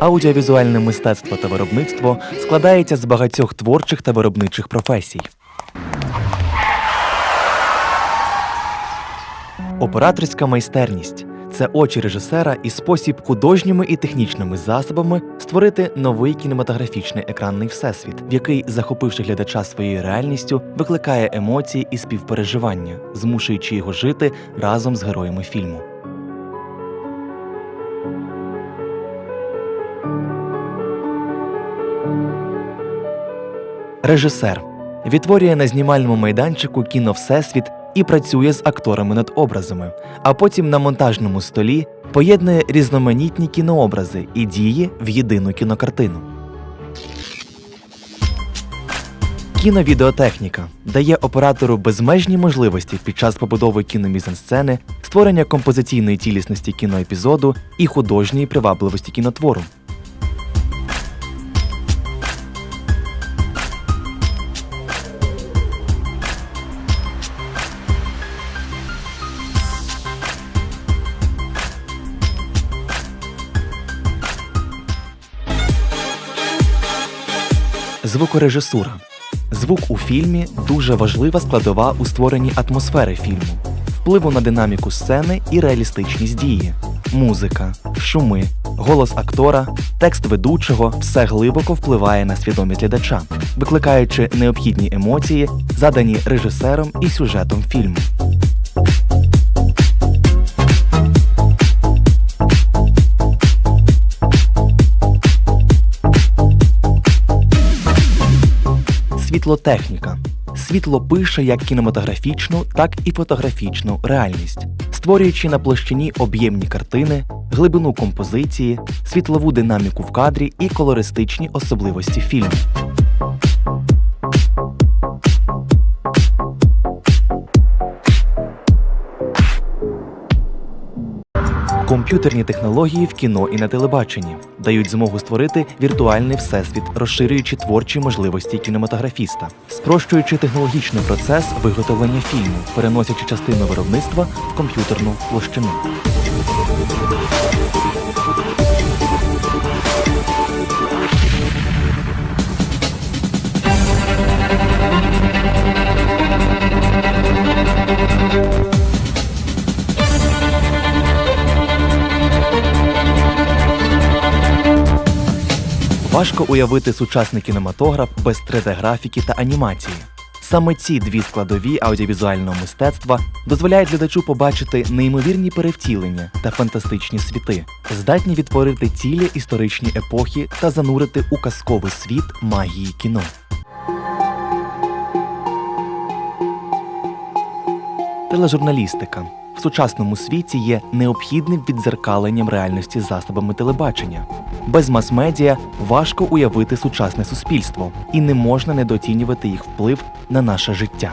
Аудіовізуальне мистецтво та виробництво складається з багатьох творчих та виробничих професій. Операторська майстерність це очі режисера і спосіб художніми і технічними засобами створити новий кінематографічний екранний всесвіт, в який, захопивши глядача своєю реальністю, викликає емоції і співпереживання, змушуючи його жити разом з героями фільму. Режисер відтворює на знімальному майданчику кіно Всесвіт і працює з акторами над образами, а потім на монтажному столі поєднує різноманітні кінообрази і дії в єдину кінокартину. Кіновідеотехніка дає оператору безмежні можливості під час побудови кіномізансцени, створення композиційної цілісності кіноепізоду і художньої привабливості кінотвору. Звукорежисура. Звук у фільмі дуже важлива складова у створенні атмосфери фільму, впливу на динаміку сцени і реалістичність дії. Музика, шуми, голос актора, текст ведучого все глибоко впливає на свідомість глядача, викликаючи необхідні емоції, задані режисером і сюжетом фільму. Світлотехніка. Світло пише як кінематографічну, так і фотографічну реальність, створюючи на площині об'ємні картини, глибину композиції, світлову динаміку в кадрі і колористичні особливості фільму. Комп'ютерні технології в кіно і на телебаченні дають змогу створити віртуальний всесвіт, розширюючи творчі можливості кінематографіста, спрощуючи технологічний процес виготовлення фільму, переносячи частину виробництва в комп'ютерну площину. Важко уявити сучасний кінематограф без 3D-графіки та анімації. Саме ці дві складові аудіовізуального мистецтва дозволяють глядачу побачити неймовірні перевтілення та фантастичні світи, здатні відтворити цілі історичні епохи та занурити у казковий світ магії кіно. Тележурналістика в сучасному світі є необхідним віддзеркаленням реальності засобами телебачення. Без мас-медіа важко уявити сучасне суспільство, і не можна недооцінювати їх вплив на наше життя.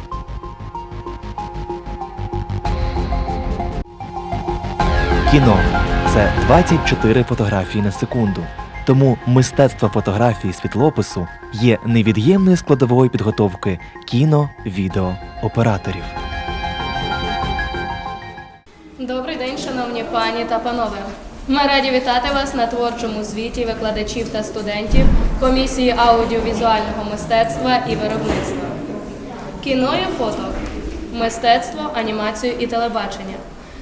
Кіно це 24 фотографії на секунду. Тому мистецтво фотографії світлопису є невід'ємною складовою підготовки кіно, відео, операторів. Добрий день, шановні пані та панове. Ми раді вітати вас на творчому звіті викладачів та студентів комісії аудіовізуального мистецтва і виробництва. Кіно і фото, мистецтво, анімацію і телебачення.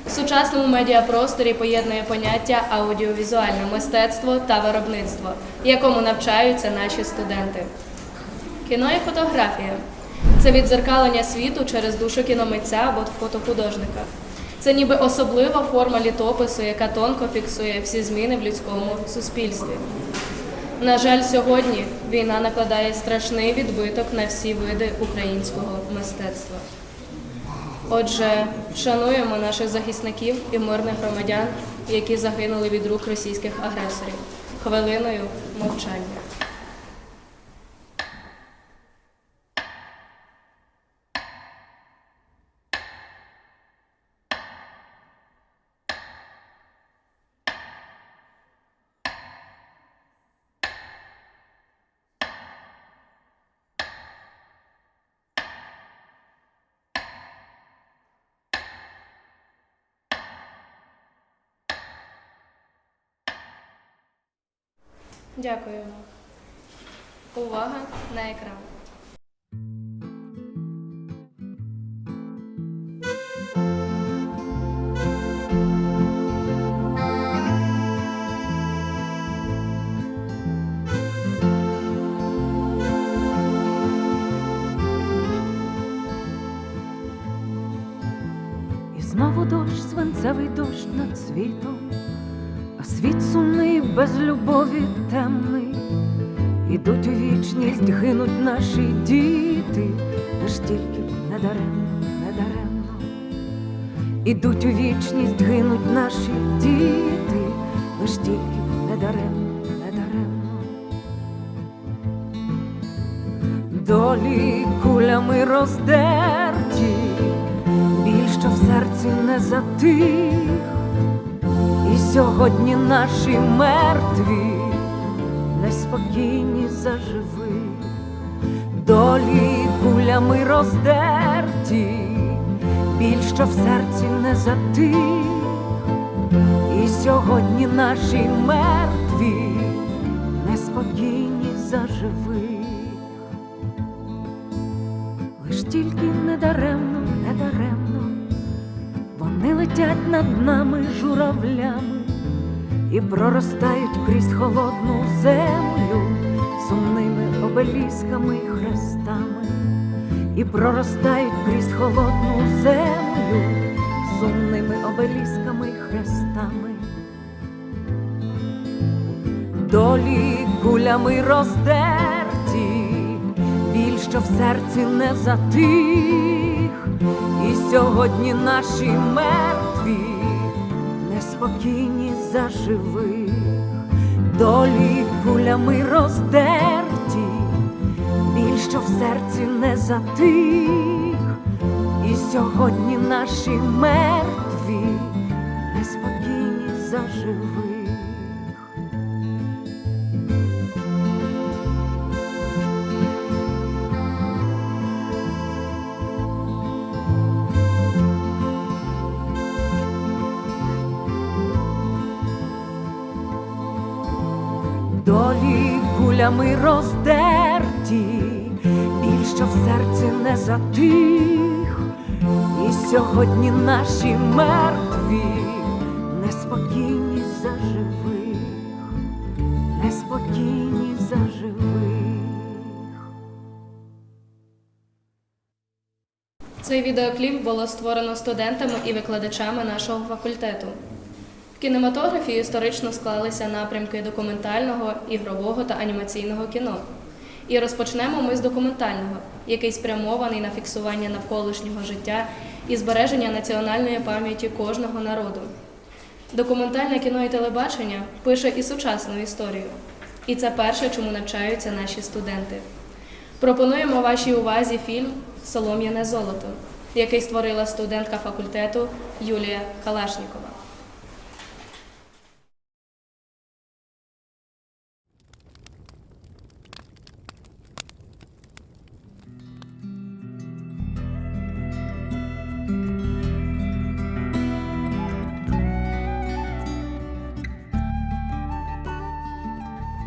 В сучасному медіапросторі поєднує поняття аудіовізуальне мистецтво та виробництво, якому навчаються наші студенти. Кіно і фотографія це відзеркалення світу через душу кіномитця або фотохудожника. Це ніби особлива форма літопису, яка тонко фіксує всі зміни в людському суспільстві. На жаль, сьогодні війна накладає страшний відбиток на всі види українського мистецтва. Отже, вшануємо наших захисників і мирних громадян, які загинули від рук російських агресорів, хвилиною мовчання. Дякую. Увага на екран. І знову дощ, свинцевий дощ над світом, а світ сумний, без любові темний. Ідуть у вічність, гинуть наші діти, аж тільки б не даремно, не даремно. Ідуть у вічність, гинуть наші діти, лиш тільки б не даремно, не даремно. Долі кулями роздерті, біль, що в серці не затих, сьогодні наші мертві, неспокійні заживи, долі кулями роздерті, біль, що в серці не затих, і сьогодні наші мертві, неспокійні заживи. Лиш тільки недаремно, недаремно, вони летять над нами журавлями і проростають крізь холодну землю сумними обелісками й хрестами, і проростають крізь холодну землю сумними обелісками й хрестами. Долі кулями роздерті, біль, що в серці не затих, і сьогодні наші мертві, неспокійні заживих, долі кулями роздерті, біль, що в серці не затих, і сьогодні наші мертві, неспокійні заживих. долі кулями роздерті, біль, що в серці не затих, і сьогодні наші мертві, неспокійні заживих, неспокійні заживих. Цей відеокліп було створено студентами і викладачами нашого факультету. Кінематографі історично склалися напрямки документального, ігрового та анімаційного кіно. І розпочнемо ми з документального, який спрямований на фіксування навколишнього життя і збереження національної пам'яті кожного народу. Документальне кіно і телебачення пише і сучасну історію. І це перше, чому навчаються наші студенти. Пропонуємо вашій увазі фільм Солом'яне золото, який створила студентка факультету Юлія Калашнікова.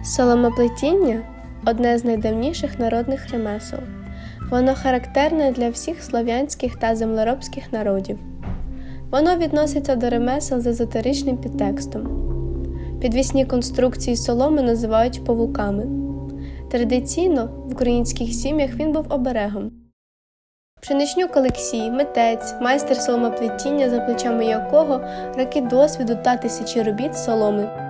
Соломоплетіння одне з найдавніших народних ремесел. Воно характерне для всіх слов'янських та землеробських народів. Воно відноситься до ремесел з езотеричним підтекстом. Підвісні конструкції соломи називають павуками. Традиційно в українських сім'ях він був оберегом. Пшеничнюк Олексій, митець, майстер соломоплетіння, за плечами якого роки досвіду та тисячі робіт соломи.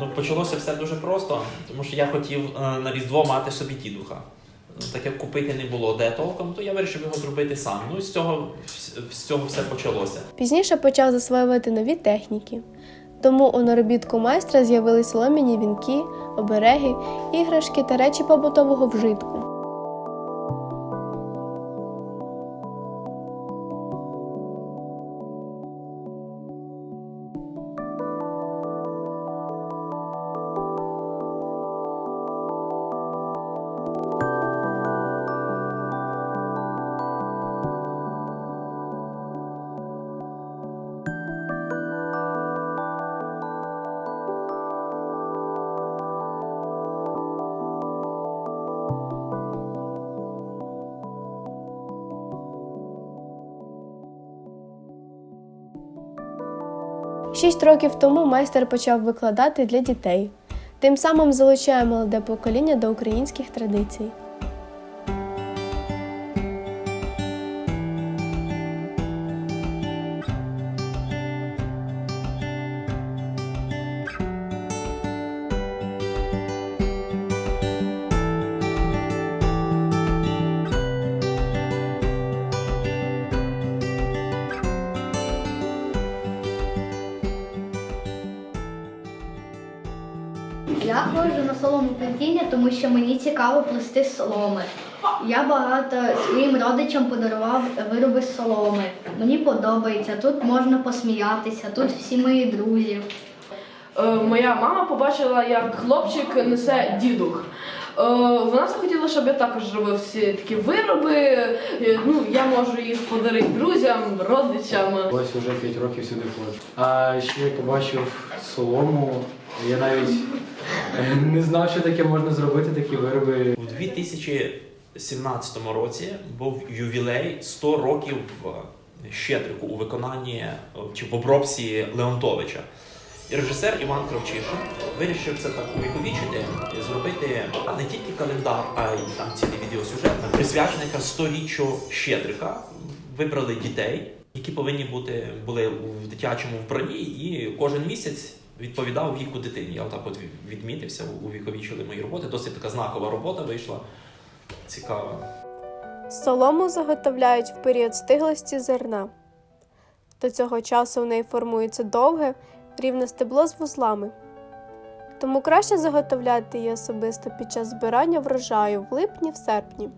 Ну, почалося все дуже просто, тому що я хотів е, на Різдво мати собі дідуха. Так як купити не було де толком, то я вирішив його зробити сам. Ну з цього, з цього все почалося. Пізніше почав засвоювати нові техніки. Тому у наробітку майстра з'явились солом'яні вінки, обереги, іграшки та речі побутового вжитку. Шість років тому майстер почав викладати для дітей. Тим самим залучає молоде покоління до українських традицій. Ходжу на соломоплетіння, тому що мені цікаво плести соломи. Я багато своїм родичам подарував вироби з соломи. Мені подобається, тут можна посміятися, тут всі мої друзі. Е, Моя мама побачила, як хлопчик несе дідух. Е, Вона захотіла, щоб я також робив всі такі вироби. Е, Ну, я можу їх подарити друзям, родичам. Ось вже 5 років сюди ходжу. А ще я побачив солому. Я навіть е, не знав, що таке можна зробити, такі вироби. У 2017 році був ювілей 100 років щедрику у виконанні чи в обробці Леонтовича. І режисер Іван Кравчишин вирішив це так увіковічити і зробити не тільки календар, а й там цілий відеосюжет, присвячений 100-річчю Щедрика. Вибрали дітей, які повинні бути були в дитячому вбранні, і кожен місяць відповідав віку дитині. Я отак от відмітився, увіковічили мої роботи. Досить така знакова робота вийшла. Цікава. Солому заготовляють в період стиглості зерна. До цього часу в неї формується довге, рівне стебло з вузлами. Тому краще заготовляти її особисто під час збирання врожаю в липні в серпні.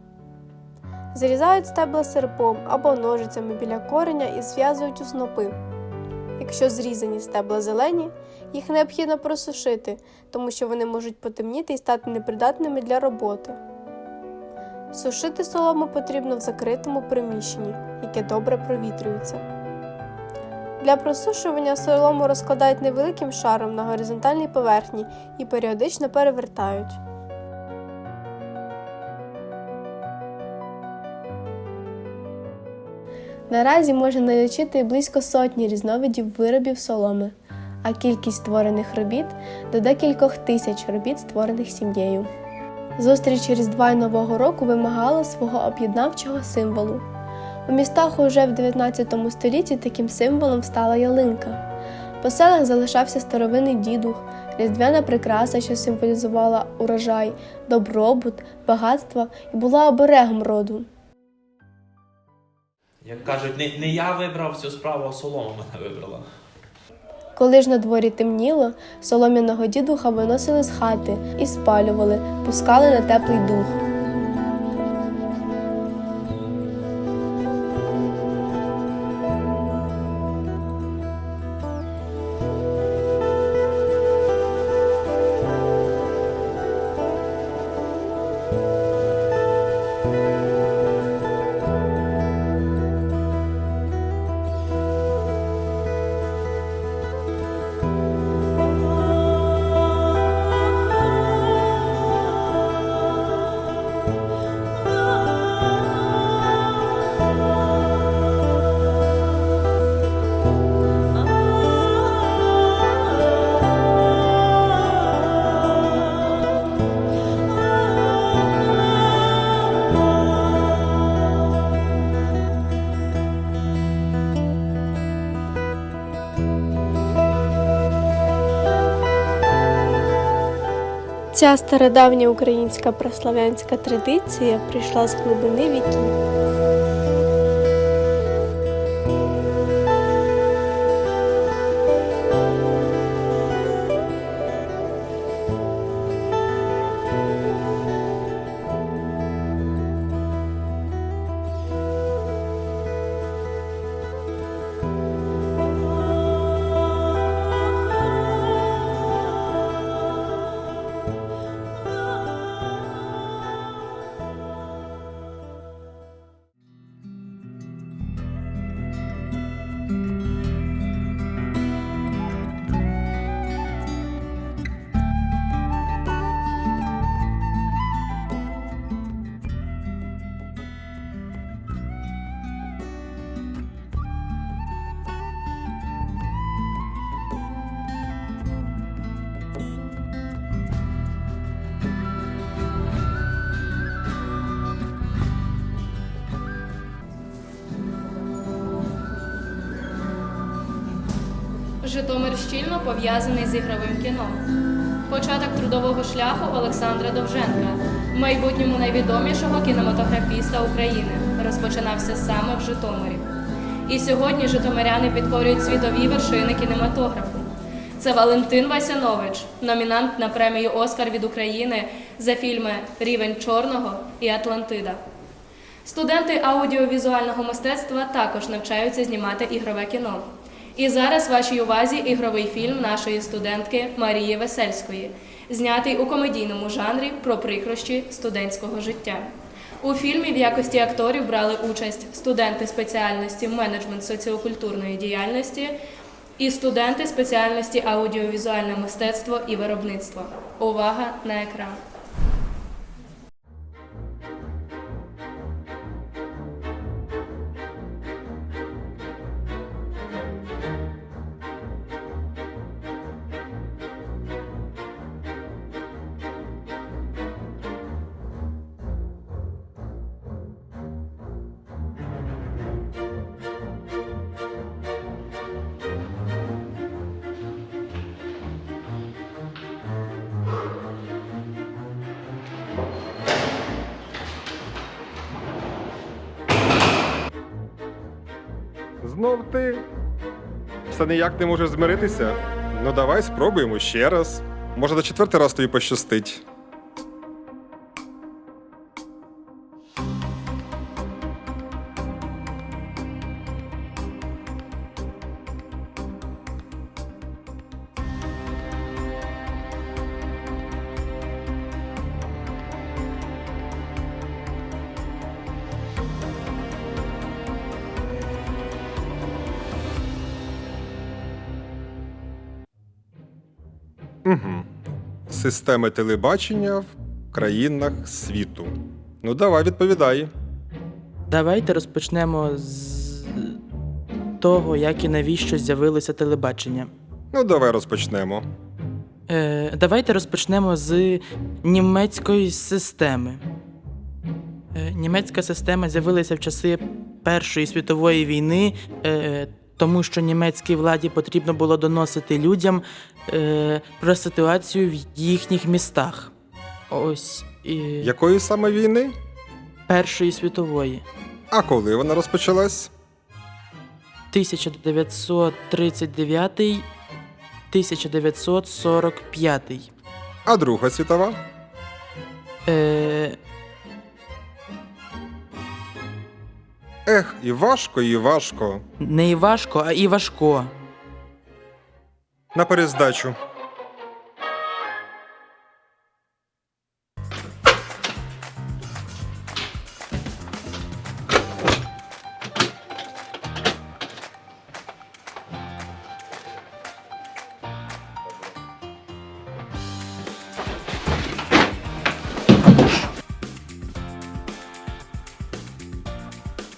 Зрізають стебла серпом або ножицями біля кореня і зв'язують у снопи. Якщо зрізані стебла зелені, їх необхідно просушити, тому що вони можуть потемніти і стати непридатними для роботи. Сушити солому потрібно в закритому приміщенні, яке добре провітрюється. Для просушування солому розкладають невеликим шаром на горизонтальній поверхні і періодично перевертають. Наразі можна налічити близько сотні різновидів виробів соломи, а кількість створених робіт до декількох тисяч робіт, створених сім'єю. Зустріч Різдва й Нового року вимагала свого об'єднавчого символу. У містах уже в 19 столітті таким символом стала ялинка. По селах залишався старовинний дідух, різдвяна прикраса, що символізувала урожай, добробут, багатство і була оберегом роду. Як кажуть, не, не я вибрав цю справу, а солома мене вибрала. Коли ж на дворі темніло, солом'яного дідуха виносили з хати і спалювали, пускали на теплий дух. Ця стародавня українська прославянська традиція прийшла з глибини віків. Житомир щільно пов'язаний з ігровим кіно. Початок трудового шляху Олександра Довженка, майбутньому найвідомішого кінематографіста України, розпочинався саме в Житомирі. І сьогодні житомиряни підкорюють світові вершини кінематографу. Це Валентин Васянович, номінант на премію Оскар від України за фільми Рівень чорного і Атлантида. Студенти аудіовізуального мистецтва також навчаються знімати ігрове кіно. І зараз вашій увазі ігровий фільм нашої студентки Марії Весельської, знятий у комедійному жанрі про прикрощі студентського життя. У фільмі в якості акторів брали участь студенти спеціальності менеджмент соціокультурної діяльності і студенти спеціальності аудіовізуальне мистецтво і виробництво. Увага на екран. Все ніяк не можеш змиритися? Ну давай спробуємо ще раз. Може, на четвертий раз тобі пощастить. Системи телебачення в країнах світу. Ну, давай, відповідай. Давайте розпочнемо з того, як і навіщо з'явилося телебачення. Ну, давай розпочнемо. Е, давайте розпочнемо з німецької системи. Е, німецька система з'явилася в часи Першої світової війни, е, тому що німецькій владі потрібно було доносити людям е, про ситуацію в їхніх містах. Ось і Якої саме війни? Першої світової. А коли вона розпочалась? 1939 1945. А Друга світова? Е, Ех, і важко, і важко. не і важко, а і важко. На перездачу.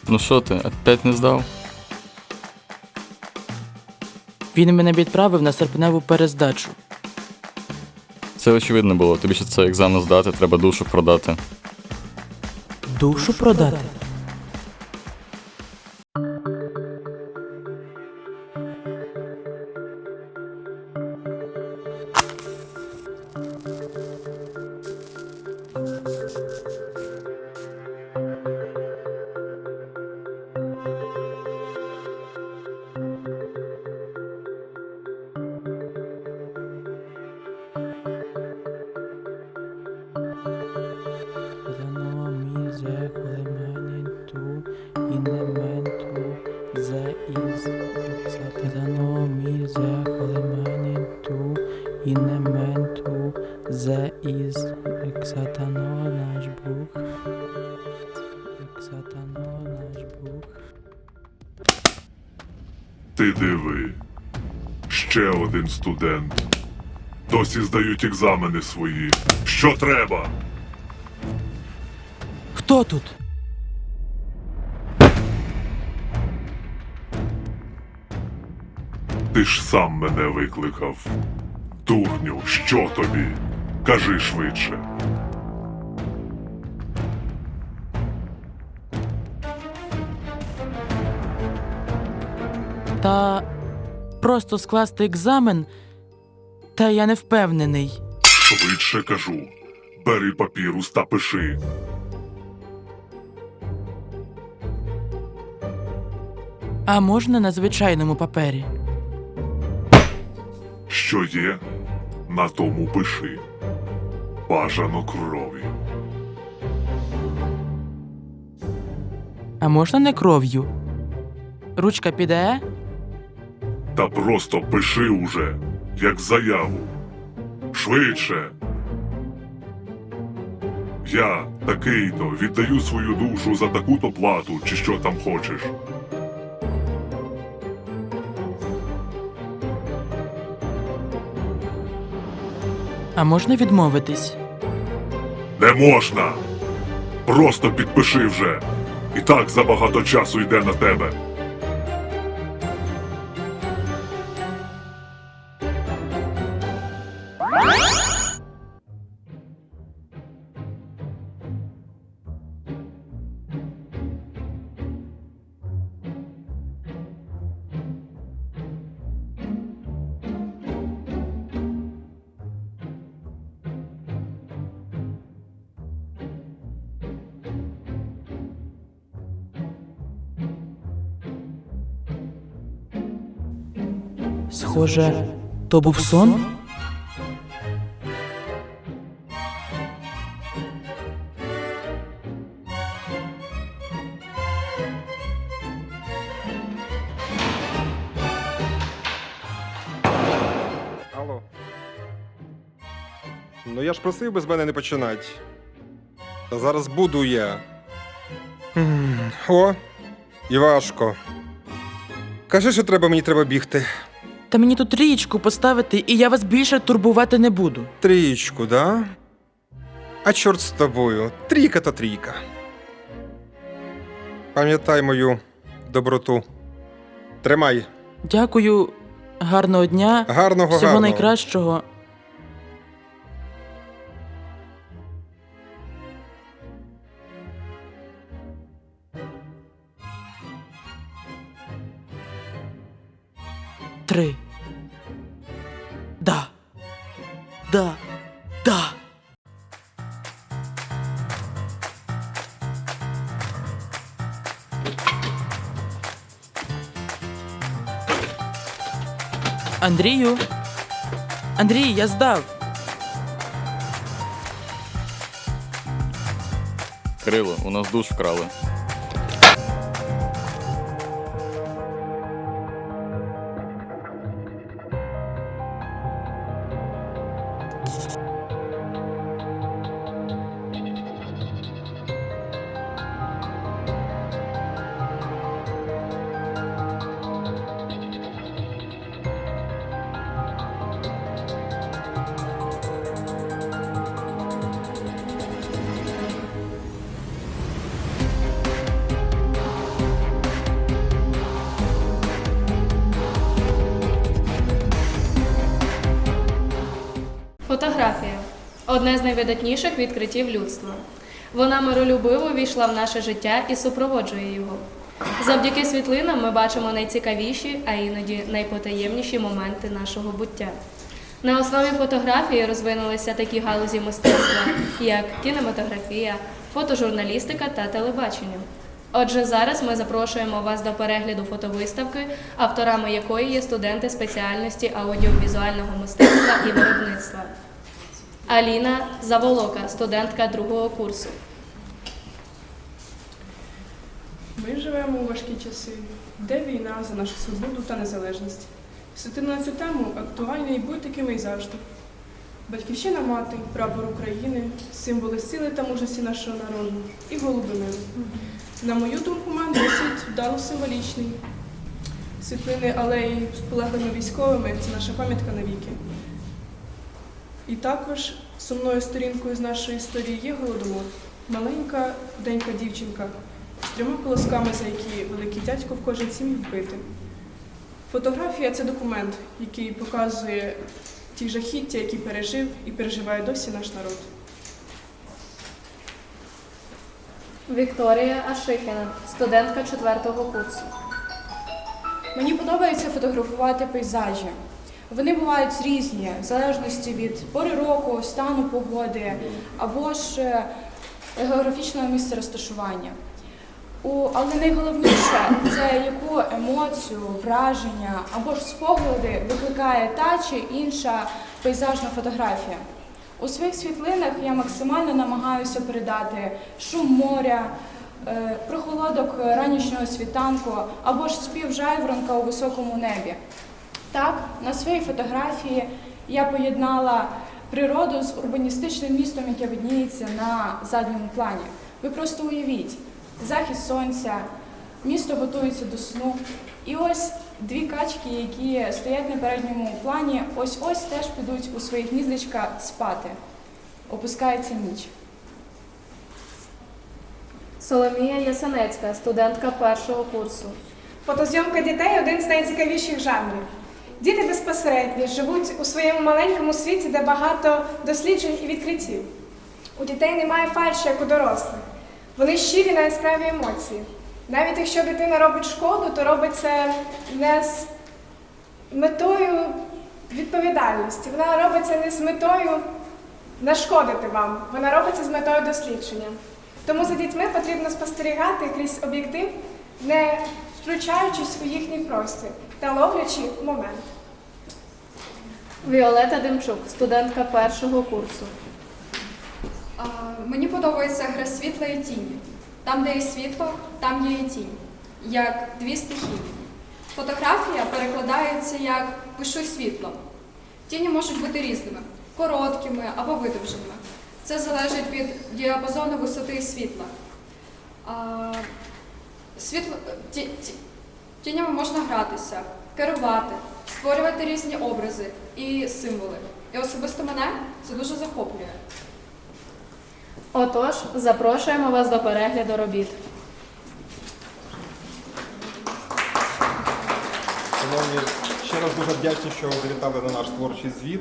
Ну що ти, опять не здав? Він мене відправив на серпневу перездачу. Це очевидно було. Тобі ще цей екзамен здати, треба душу продати. Душу продати. Xatano nasz Bóg. Xatano nasz Ти диви. Ще один студент. Досі здають екзамени свої. Що треба? Хто тут? Ти ж сам мене викликав. Дурню, що тобі? Кажи швидше. Та просто скласти екзамен, та я не впевнений. Швидше кажу. Бери папірус та пиши. А можна на звичайному папері? Що є, на тому пиши. Бажано кров'ю. А можна не кров'ю? Ручка піде? Та просто пиши уже, як заяву. Швидше. Я такий-то віддаю свою душу за таку-то плату, чи що там хочеш. А можна відмовитись? Не можна. Просто підпиши вже. І так забагато часу йде на тебе. Схоже, то був сон? Алло. Ну я ж просив без мене не починати. Та зараз буду я. М, О, Івашко. Кажи, що треба, мені треба бігти. Та мені тут трієчку поставити, і я вас більше турбувати не буду. Трієчку, да? А чорт з тобою. Трійка та трійка. Пам'ятай мою доброту. Тримай. Дякую, гарного дня, Гарного всього гарного. найкращого. Три. Да. Да. Да. Андрію. Андрій, я здав. Кирило, у нас душ вкрали. Фотографія одне з найвидатніших відкриттів людства. Вона миролюбиво війшла в наше життя і супроводжує його. Завдяки світлинам ми бачимо найцікавіші, а іноді найпотаємніші моменти нашого буття. На основі фотографії розвинулися такі галузі мистецтва, як кінематографія, фотожурналістика та телебачення. Отже, зараз ми запрошуємо вас до перегляду фотовиставки, авторами якої є студенти спеціальності аудіовізуального мистецтва і виробництва. Аліна Заволока, студентка другого курсу. Ми живемо у важкі часи, де війна за нашу свободу та незалежність. Світлина на цю тему актуальна і будь такими і завжди. Батьківщина мати, прапор України, символи сили та мужності нашого народу і голуби миру. На мою думку, має досить вдало символічний. Світлини алеї з полеглими військовими це наша пам'ятка навіки. І також сумною сторінкою з нашої історії є голодомор. Маленька худенька дівчинка з трьома колосками, за які великий дядько в кожен сім'ї вбити. Фотографія це документ, який показує ті жахіття, які пережив і переживає досі наш народ. Вікторія Ашихіна, студентка четвертого курсу. Мені подобається фотографувати пейзажі. Вони бувають різні, в залежності від пори року, стану погоди або ж е, географічного місця розташування. У, але найголовніше це яку емоцію, враження або ж спогади викликає та чи інша пейзажна фотографія. У своїх світлинах я максимально намагаюся передати шум моря, е, прохолодок ранішнього світанку або ж спів жайворонка у високому небі. Так, на своїй фотографії я поєднала природу з урбаністичним містом, яке видніється на задньому плані. Ви просто уявіть, захід сонця, місто готується до сну. І ось дві качки, які стоять на передньому плані, ось ось теж підуть у свої гніздечка спати. Опускається ніч. Соломія Ясенецька, студентка першого курсу. Фотозйомка дітей один з найцікавіших жанрів. Діти безпосередньо живуть у своєму маленькому світі, де багато досліджень і відкриттів. У дітей немає фальші, як у дорослих. Вони щирі на яскраві емоції. Навіть якщо дитина робить шкоду, то робить це не з метою відповідальності. Вона робить це не з метою нашкодити вам. Вона робить це з метою дослідження. Тому за дітьми потрібно спостерігати крізь об'єктив, не включаючись у їхній простір та ловлячи момент. Віолета Демчук, студентка першого курсу. А, Мені подобається гра світла і тіні. Там, де є світло, там є і тінь, як дві стихії. Фотографія перекладається як пишу світло. Тіні можуть бути різними, короткими або видовженими. Це залежить від діапазону висоти світла. А, Світло, ті, ті, тінями можна гратися, керувати, створювати різні образи і символи. І особисто мене це дуже захоплює. Отож, запрошуємо вас до перегляду робіт. Шановні, ще раз дуже вдячні, що ви завітали на наш творчий звіт.